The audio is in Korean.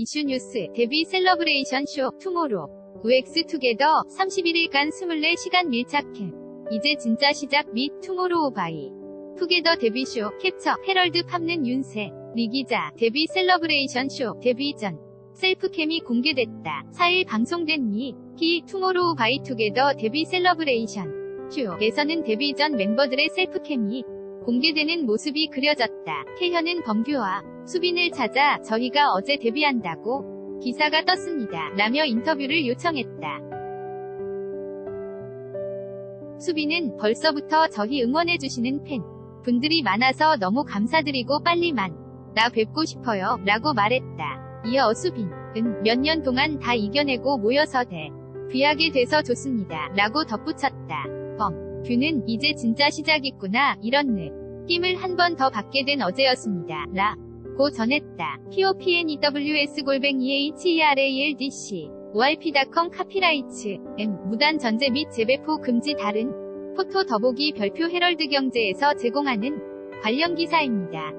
이슈뉴스 데뷔 셀러브레이션 쇼 투모로 UX 투게더 31일간 24시간 밀착캠 이제 진짜 시작 및 투모로우 바이. 투게더 데뷔쇼 캡처 헤럴드 팝는 윤세. 리 기자 데뷔 셀러브레이션 쇼 데뷔 전. 셀프캠이 공개됐다. 4일 방송된 미키 투모로우 바이 투게더 데뷔 셀러브레이션 쇼에서는 데뷔 전 멤버들의 셀프캠이 공개되는 모습이 그려졌다. 태현은 범규와 수빈을 찾아 저희가 어제 데뷔한다고 기사가 떴습니다. 라며 인터뷰를 요청했다. 수빈은 벌써부터 저희 응원해주시는 팬 분들이 많아서 너무 감사드리고 빨리만 나 뵙고 싶어요 라고 말했다. 이어 수빈은 몇 년 동안 다 이겨내고 모여서 대 귀하게 돼서 좋습니다 라고 덧붙였다. 범 규는 이제 진짜 시작이구나 이런 느낌을 한 번 더 받게 된 어제였습니다. 라. 고 전했다. popnews 골뱅이 heraldc orp.com 카피라이츠 m 무단 전제 및 재배포 금지 다른 포토 더보기 별표 헤럴드 경제에서 제공하는 관련 기사입니다.